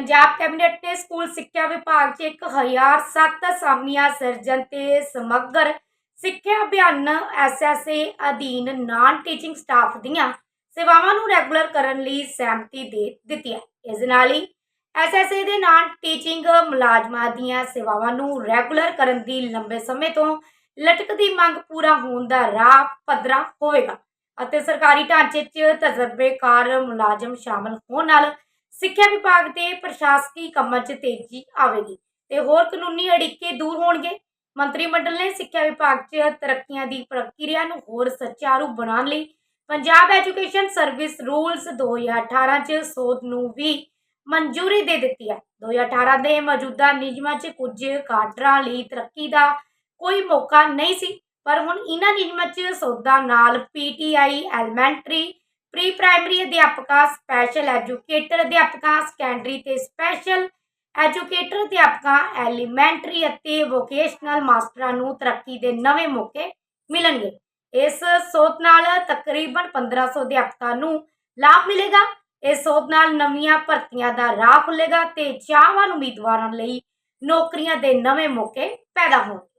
Punjab cabinet ਨੇ school ਸਿੱਖਿਆ ਵਿਭਾਗ 'ਚ 1007 ਅਸਾਮੀਆਂ ਸਿਰਜਣ ਤੇ ਸਮਗਰ ਸਿੱਖਿਆ ਅਭਿਆਨ ਐਸਐਸਏ ਅਧੀਨ ਨਾਨ ਟੀਚਿੰਗ ਸਟਾਫ ਦੀਆਂ ਸੇਵਾਵਾਂ ਨੂੰ ਰੈਗੂਲਰ ਕਰਨ ਲਈ ਸਹਿਮਤੀ ਦੇ ਦਿੱਤੀ ਹੈ। ਇਸ ਨਾਲ ਹੀ ਐਸਐਸਏ ਦੇ ਨਾਨ ਟੀਚਿੰਗ ਮੁਲਾਜ਼ਮਾਂ ਦੀਆਂ ਸੇਵਾਵਾਂ ਨੂੰ ਰੈਗੂਲਰ ਕਰਨ ਦੀ ਲੰਬੇ ਸਮੇਂ ਤੋਂ ਲਟਕਦੀ ਮੰਗ ਪੂਰਾ ਹੋਣ ਦਾ ਰਾਹ ਪੱਧਰਾ ਹੋਵੇਗਾ ਅਤੇ ਸਰਕਾਰੀ ਢਾਂਚੇ 'ਚ ਤਜਰਬੇਕਾਰ ਮੁਲਾਜ਼ਮ ਸ਼ਾਮਲ ਹੋਣ ਨਾਲ ਸਿੱਖਿਆ ਵਿਭਾਗ ਦੇ ਪ੍ਰਸ਼ਾਸਕੀ ਕੰਮਾਂ 'ਚ ਤੇਜ਼ੀ ਆਵੇਗੀ ਤੇ ਹੋਰ ਕਾਨੂੰਨੀ ਅੜਿੱਕੇ ਦੂਰ ਹੋਣਗੇ। ਮੰਤਰੀ ਮੰਡਲ ਨੇ ਸਿੱਖਿਆ ਵਿਭਾਗ 'ਚ ਤਰੱਕੀਆਂ ਦੀ ਪ੍ਰਕਿਰਿਆ ਨੂੰ ਹੋਰ ਸੁਚਾਰੂ ਬਣਾਉਣ ਲਈ ਪੰਜਾਬ ਐਜੂਕੇਸ਼ਨ ਸਰਵਿਸ ਰੂਲਸ 2018 'ਚ ਸੋਧ ਨੂੰ ਵੀ ਮਨਜ਼ੂਰੀ ਦੇ ਦਿੱਤੀ ਹੈ। 2018 ਦੇ ਮੌਜੂਦਾ ਨਿਯਮਾਂ 'ਚ ਕੁਝ ਕਾਡਰਾਂ ਲਈ ਤਰੱਕੀ ਦਾ ਕੋਈ ਮੌਕਾ ਨਹੀਂ ਸੀ, ਪਰ ਹੁਣ ਇਹਨਾਂ ਨਿਯਮਾਂ 'ਚ ਸੋਧਾਂ ਨਾਲ ਪੀਟੀਆਈ ਐਲੀਮੈਂਟਰੀ ਪ੍ਰੀ ਪ੍ਰਾਇਮਰੀ ਅਧਿਆਪਕਾਂ ਸਪੈਸ਼ਲ ਐਜੂਕੇਟਰ ਅਧਿਆਪਕਾਂ, ਸੈਕੰਡਰੀ ਤੇ ਸਪੈਸ਼ਲ ਐਜੂਕੇਟਰ ਅਧਿਆਪਕਾਂ, ਐਲੀਮੈਂਟਰੀ ਅਤੇ ਵੋਕੇਸ਼ਨਲ ਮਾਸਟਰਾਂ ਨੂੰ ਤਰੱਕੀ ਦੇ ਨਵੇਂ ਮੌਕੇ ਮਿਲਣਗੇ। ਇਸ ਸੋਧ ਨਾਲ ਤਕਰੀਬਨ 1500 ਅਧਿਆਪਕਾਂ ਨੂੰ ਲਾਭ ਮਿਲੇਗਾ। ਇਸ ਸੋਧ ਨਾਲ ਨਵੀਆਂ ਭਰਤੀਆਂ ਦਾ ਰਾਹ ਖੁੱਲੇਗਾ ਤੇ ਚਾਹਵਾਨ ਉਮੀਦਵਾਰਾਂ ਲਈ ਨੌਕਰੀਆਂ ਦੇ ਨਵੇਂ ਮੌਕੇ ਪੈਦਾ ਹੋਣਗੇ।